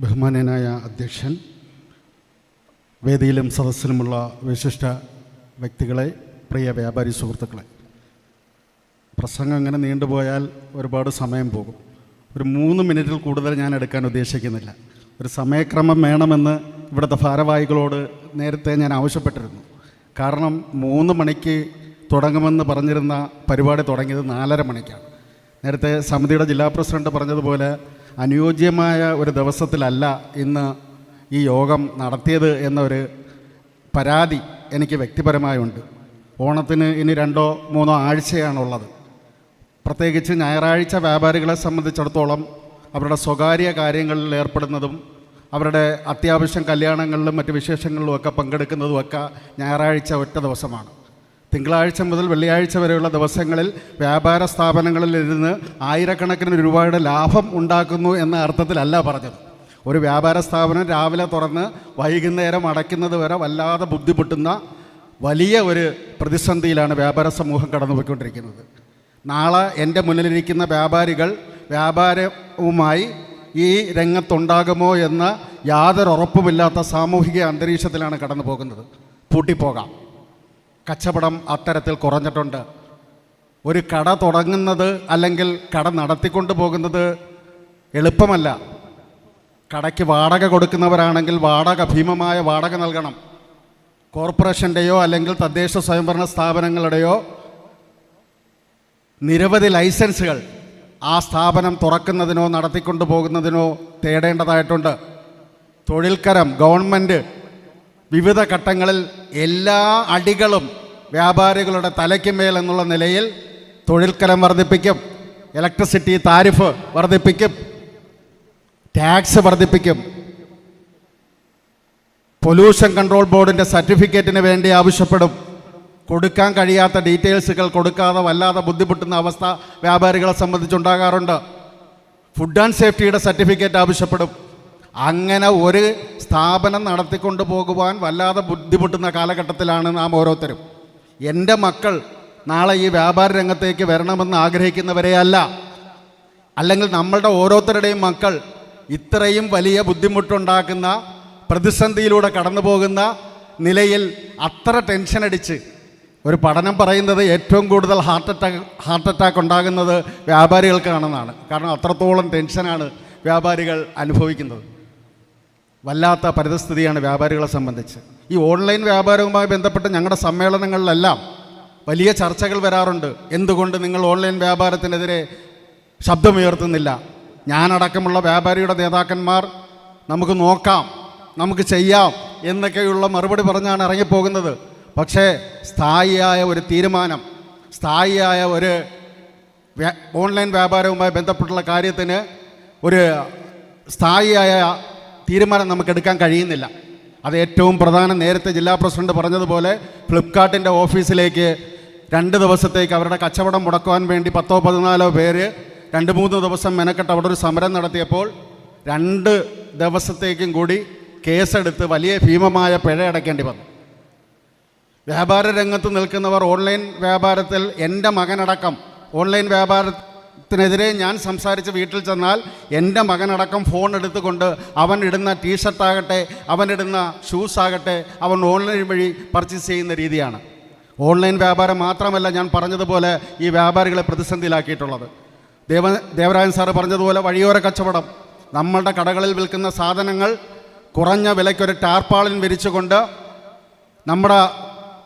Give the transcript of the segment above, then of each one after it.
ബഹുമാന്യനായ അധ്യക്ഷൻ വേദിയിലും സദസ്സിലുമുള്ള വിശിഷ്ട വ്യക്തികളെ പ്രിയ വ്യാപാരി സുഹൃത്തുക്കളെ. പ്രസംഗം അങ്ങനെ നീണ്ടുപോയാൽ ഒരുപാട് സമയം പോകും. ഒരു മൂന്ന് മിനിറ്റിൽ കൂടുതൽ ഞാൻ എടുക്കാൻ ഉദ്ദേശിക്കുന്നില്ല. ഒരു സമയക്രമം വേണമെന്ന് ഇവിടുത്തെ ഭാരവാഹികളോട് നേരത്തെ ഞാൻ ആവശ്യപ്പെട്ടിരുന്നു. കാരണം മൂന്ന് മണിക്ക് തുടങ്ങുമെന്ന് പറഞ്ഞിരുന്ന പരിപാടി തുടങ്ങിയത് നാലര മണിക്കാണ്. നേരത്തെ സമിതിയുടെ ജില്ലാ പ്രസിഡന്റ് പറഞ്ഞതുപോലെ അനുയോജ്യമായ ഒരു ദിവസത്തിലല്ല ഇന്ന് ഈ യോഗം നടത്തിയത് എന്നൊരു പരാതി എനിക്ക് വ്യക്തിപരമായുണ്ട്. ഓണത്തിന് ഇനി രണ്ടോ മൂന്നോ ആഴ്ചയാണുള്ളത്. പ്രത്യേകിച്ച് ഞായറാഴ്ച വ്യാപാരികളെ സംബന്ധിച്ചിടത്തോളം അവരുടെ സ്വകാര്യ കാര്യങ്ങളിൽ ഏർപ്പെടുന്നതും അവരുടെ അത്യാവശ്യം കല്യാണങ്ങളിലും മറ്റ് വിശേഷങ്ങളിലുമൊക്കെ പങ്കെടുക്കുന്നതുമൊക്കെ ഞായറാഴ്ച ഒറ്റ ദിവസമാണ്. തിങ്കളാഴ്ച മുതൽ വെള്ളിയാഴ്ച വരെയുള്ള ദിവസങ്ങളിൽ വ്യാപാര സ്ഥാപനങ്ങളിൽ ഇരുന്ന് ആയിരക്കണക്കിന് രൂപയുടെ ലാഭം ഉണ്ടാക്കുന്നു എന്ന അർത്ഥത്തിലല്ല പറഞ്ഞത്. ഒരു വ്യാപാര സ്ഥാപനം രാവിലെ തുറന്ന് വൈകുന്നേരം അടയ്ക്കുന്നത് വരെ വല്ലാതെ ബുദ്ധിമുട്ടുന്ന വലിയ ഒരു പ്രതിസന്ധിയിലാണ് വ്യാപാര സമൂഹം കടന്നുപോയിക്കൊണ്ടിരിക്കുന്നത്. നാളെ എന്റെ മുന്നിലിരിക്കുന്ന വ്യാപാരികൾ വ്യാപാരവുമായി ഈ രംഗത്തുണ്ടാകുമോ എന്ന യാതൊരു ഉറപ്പുമില്ലാത്ത സാമൂഹിക അന്തരീക്ഷത്തിലാണ് കടന്നു പോകുന്നത് പൂട്ടിപ്പോകാം. കച്ചവടം അത്തരത്തിൽ കുറഞ്ഞിട്ടുണ്ട്. ഒരു കട തുടങ്ങുന്നത് അല്ലെങ്കിൽ കട നടത്തിക്കൊണ്ട് പോകുന്നത് എളുപ്പമല്ല. കടയ്ക്ക് വാടക കൊടുക്കുന്നവരാണെങ്കിൽ വാടക ഭീമമായ വാടക നൽകണം. കോർപ്പറേഷന്റെയോ അല്ലെങ്കിൽ തദ്ദേശ സ്വയംഭരണ സ്ഥാപനങ്ങളുടെയോ നിരവധി ലൈസൻസുകൾ ആ സ്ഥാപനം തുറക്കുന്നതിനോ നടത്തിക്കൊണ്ടു പോകുന്നതിനോ തേടേണ്ടതായിട്ടുണ്ട്. തൊഴിൽക്കരം ഗവൺമെന്റ് വിവിധ ഘട്ടങ്ങളിൽ എല്ലാ അടികളും വ്യാപാരികളുടെ തലയ്ക്ക് മേൽ എന്നുള്ള നിലയിൽ തൊഴിൽക്കരം വർദ്ധിപ്പിക്കും. ഇലക്ട്രിസിറ്റി താരിഫ് വർദ്ധിപ്പിക്കും. ടാക്സ് വർദ്ധിപ്പിക്കും. പൊല്യൂഷൻ കൺട്രോൾ ബോർഡിന്റെ സർട്ടിഫിക്കറ്റിന് വേണ്ടി ആവശ്യപ്പെടും. കൊടുക്കാൻ കഴിയാത്ത ഡീറ്റെയിൽസുകൾ കൊടുക്കാതെ വല്ലാതെ ബുദ്ധിമുട്ടുന്ന അവസ്ഥ വ്യാപാരികളെ സംബന്ധിച്ചുണ്ടാകാറുണ്ട്. ഫുഡ് ആൻഡ് സേഫ്റ്റിയുടെ സർട്ടിഫിക്കറ്റ് ആവശ്യപ്പെടും. അങ്ങനെ ഒരു സ്ഥാപനം നടത്തിക്കൊണ്ടു പോകുവാൻ വല്ലാതെ ബുദ്ധിമുട്ടുന്ന കാലഘട്ടത്തിലാണ് നാം ഓരോരുത്തരും. എന്റെ മക്കൾ നാളെ ഈ വ്യാപാര രംഗത്തേക്ക് വരണമെന്ന് ആഗ്രഹിക്കുന്നവരെ അല്ല. അല്ലെങ്കിൽ നമ്മളുടെ ഓരോരുത്തരുടെയും മക്കൾ ഇത്രയും വലിയ ബുദ്ധിമുട്ടുണ്ടാക്കുന്ന പ്രതിസന്ധിയിലൂടെ കടന്നു പോകുന്ന നിലയിൽ അത്ര ടെൻഷൻ അടിച്ച് ഒരു പഠനം പറയുന്നത് ഏറ്റവും കൂടുതൽ ഹാർട്ട് അറ്റാക്ക് ഹാർട്ട് അറ്റാക്ക് ഉണ്ടാകുന്നത് വ്യാപാരികൾക്കാണെന്നാണ് കാരണം അത്രത്തോളം ടെൻഷനാണ് വ്യാപാരികൾ അനുഭവിക്കുന്നത്. വല്ലാത്ത പരിതസ്ഥിതിയാണ് വ്യാപാരികളെ സംബന്ധിച്ച്. ഈ ഓൺലൈൻ വ്യാപാരവുമായി ബന്ധപ്പെട്ട് ഞങ്ങളുടെ സമ്മേളനങ്ങളിലെല്ലാം വലിയ ചർച്ചകൾ വരാറുണ്ട്. എന്തുകൊണ്ട് നിങ്ങൾ ഓൺലൈൻ വ്യാപാരത്തിനെതിരെ ശബ്ദമുയർത്തുന്നില്ല? ഞാനടക്കമുള്ള വ്യാപാരിയുടെ നേതാക്കന്മാർ നമുക്ക് നോക്കാം നമുക്ക് ചെയ്യാം എന്നൊക്കെയുള്ള മറുപടി പറഞ്ഞാണ് ഇറങ്ങിപ്പോകുന്നത്. പക്ഷേ സ്ഥായിയായ ഒരു തീരുമാനം സ്ഥായിയായ ഒരു ഓൺലൈൻ വ്യാപാരവുമായി ബന്ധപ്പെട്ടുള്ള കാര്യത്തിന് ഒരു സ്ഥായിയായ തീരുമാനം നമുക്ക് എടുക്കാൻ കഴിയുന്നില്ല. അത് ഏറ്റവും പ്രധാനം നേരത്തെ ജില്ലാ പ്രസിഡന്റ് പറഞ്ഞതുപോലെ ഫ്ലിപ്കാർട്ടിന്റെ ഓഫീസിലേക്ക് രണ്ട് ദിവസത്തേക്ക് അവരുടെ കച്ചവടം മുടക്കുവാൻ വേണ്ടി പത്തോ പതിനാലോ പേര് രണ്ട് മൂന്ന് ദിവസം മെനക്കെട്ട് അവിടെ ഒരു സമരം നടത്തിയപ്പോൾ രണ്ട് ദിവസത്തേക്കും കൂടി കേസെടുത്ത് വലിയ ഭീമമായ പിഴ അടയ്ക്കേണ്ടി വന്നു. വ്യാപാര രംഗത്ത് നിൽക്കുന്നവർ ഓൺലൈൻ വ്യാപാരത്തിൽ എന്റെ മകനടക്കം ഓൺലൈൻ വ്യാപാരത്തിനെതിരെ ഞാൻ സംസാരിച്ച് വീട്ടിൽ ചെന്നാൽ എന്റെ മകനടക്കം ഫോൺ എടുത്തുകൊണ്ട് അവൻ ഇടുന്ന ടീഷർട്ടാകട്ടെ അവൻ ഇടുന്ന ഷൂസ് ആകട്ടെ അവൻ ഓൺലൈൻ വഴി പർച്ചേസ് ചെയ്യുന്ന രീതിയാണ്. ഓൺലൈൻ വ്യാപാരം മാത്രമല്ല ഞാൻ പറഞ്ഞതുപോലെ ഈ വ്യാപാരികളെ പ്രതിസന്ധിയിലാക്കിയിട്ടുള്ളത്. ദേവ ദേവരാജൻ സാറ് പറഞ്ഞതുപോലെ വഴിയോര കച്ചവടം. നമ്മളുടെ കടകളിൽ വിൽക്കുന്ന സാധനങ്ങൾ കുറഞ്ഞ വിലയ്ക്കൊരു ടാർപ്പാളിൻ വിരിച്ചുകൊണ്ട് നമ്മുടെ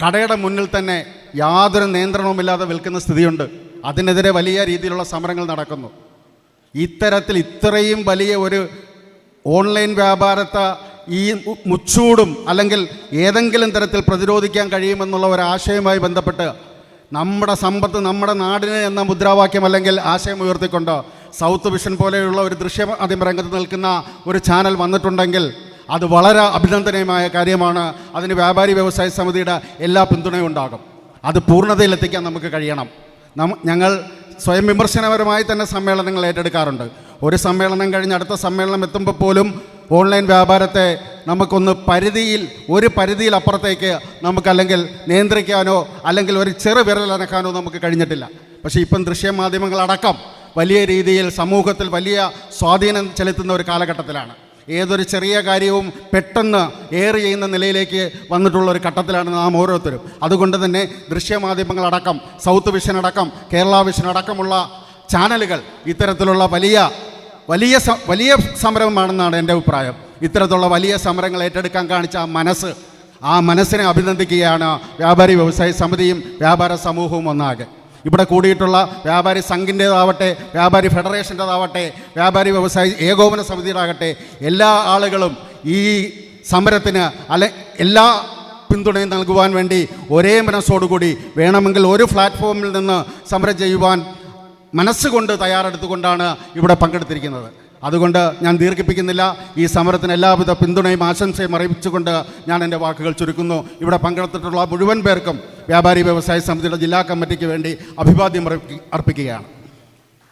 കടയുടെ മുന്നിൽ തന്നെ യാതൊരു നിയന്ത്രണവുമില്ലാതെ വിൽക്കുന്ന സ്ഥിതിയുണ്ട്. അതിനെതിരെ വലിയ രീതിയിലുള്ള സമരങ്ങൾ നടക്കുന്നു. ഇത്തരത്തിൽ ഇത്രയും വലിയ ഒരു ഓൺലൈൻ വ്യാപാരത്തെ ഈ മുച്ചൂടും അല്ലെങ്കിൽ ഏതെങ്കിലും തരത്തിൽ പ്രതിരോധിക്കാൻ കഴിയുമെന്നുള്ള ഒരു ആശയവുമായി ബന്ധപ്പെട്ട് നമ്മുടെ സമ്പത്ത് നമ്മുടെ നാടിന് എന്ന മുദ്രാവാക്യം അല്ലെങ്കിൽ ആശയം ഉയർത്തിക്കൊണ്ട് സൗത്ത് വിഷൻ പോലെയുള്ള ഒരു ദൃശ്യ മാധ്യമ രംഗത്ത് നിൽക്കുന്ന ഒരു ചാനൽ വന്നിട്ടുണ്ടെങ്കിൽ അത് വളരെ അഭിനന്ദനീയമായ കാര്യമാണ്. അതിന് വ്യാപാരി വ്യവസായ സമിതിയുടെ എല്ലാ പിന്തുണയും ഉണ്ടാകും. അത് പൂർണതയിലെത്തിക്കാൻ നമുക്ക് കഴിയണം. ഞങ്ങൾ സ്വയം വിമർശനപരമായി തന്നെ സമ്മേളനങ്ങൾ ഏറ്റെടുക്കാറുണ്ട്. ഒരു സമ്മേളനം കഴിഞ്ഞ് അടുത്ത സമ്മേളനം എത്തുമ്പോൾ പോലും ഓൺലൈൻ വ്യാപാരത്തെ നമുക്കൊന്ന് പരിധിയിൽ ഒരു പരിധിയിൽ അപ്പുറത്തേക്ക് നമുക്കല്ലെങ്കിൽ നിയന്ത്രിക്കാനോ അല്ലെങ്കിൽ ഒരു ചെറു വിരലനക്കാനോ നമുക്ക് കഴിഞ്ഞിട്ടില്ല. പക്ഷേ ഇപ്പം ദൃശ്യമാധ്യമങ്ങളടക്കം വലിയ രീതിയിൽ സമൂഹത്തിൽ വലിയ സ്വാധീനം ചെലുത്തുന്ന ഒരു കാലഘട്ടത്തിലാണ്. ഏതൊരു ചെറിയ കാര്യവും പെട്ടെന്ന് ഏറ് ചെയ്യുന്ന നിലയിലേക്ക് വന്നിട്ടുള്ള ഒരു ഘട്ടത്തിലാണ് നാം ഓരോരുത്തരും. അതുകൊണ്ട് തന്നെ ദൃശ്യമാധ്യമങ്ങളടക്കം സൗത്ത് വിഷൻ അടക്കം കേരള വിഷൻ അടക്കമുള്ള ചാനലുകൾ ഇത്തരത്തിലുള്ള വലിയ വലിയ വലിയ സമരമാണെന്നാണ് എന്റെ അഭിപ്രായം. ഇത്തരത്തിലുള്ള വലിയ സമരങ്ങൾ ഏറ്റെടുക്കാൻ കാണിച്ച ആ മനസ്സ് ആ മനസ്സിനെ അഭിനന്ദിക്കുകയാണ് വ്യാപാരി വ്യവസായ സമിതിയും വ്യാപാര സമൂഹവും ഒന്നാകെ. ഇവിടെ കൂടിയിട്ടുള്ള വ്യാപാരി സംഘിന്റേതാവട്ടെ വ്യാപാരി ഫെഡറേഷന്റെതാവട്ടെ വ്യാപാരി വ്യവസായി ഏകോപന സമിതിയിലാകട്ടെ എല്ലാ ആളുകളും ഈ സമരത്തിന് അല്ലെ എല്ലാ പിന്തുണയും നൽകുവാൻ വേണ്ടി ഒരേ മനസ്സോടുകൂടി വേണമെങ്കിൽ ഒരു പ്ലാറ്റ്ഫോമിൽ നിന്ന് സമരം ചെയ്യുവാൻ മനസ്സുകൊണ്ട് തയ്യാറെടുത്തുകൊണ്ടാണ് ഇവിടെ പങ്കെടുത്തിരിക്കുന്നത്. അതുകൊണ്ട് ഞാൻ ദീർഘിപ്പിക്കുന്നില്ല. ഈ സമരത്തിന് എല്ലാവിധ പിന്തുണയും ആശംസയും അറിയിച്ചുകൊണ്ട് ഞാൻ എന്റെ വാക്കുകൾ ചുരുക്കുന്നു. ഇവിടെ പങ്കെടുത്തിട്ടുള്ള മുഴുവൻ പേർക്കും വ്യാപാരി വ്യവസായ സമിതിയുടെ ജില്ലാ കമ്മിറ്റിക്ക് വേണ്ടി അഭിവാദ്യം അർപ്പിക്കുകയാണ്.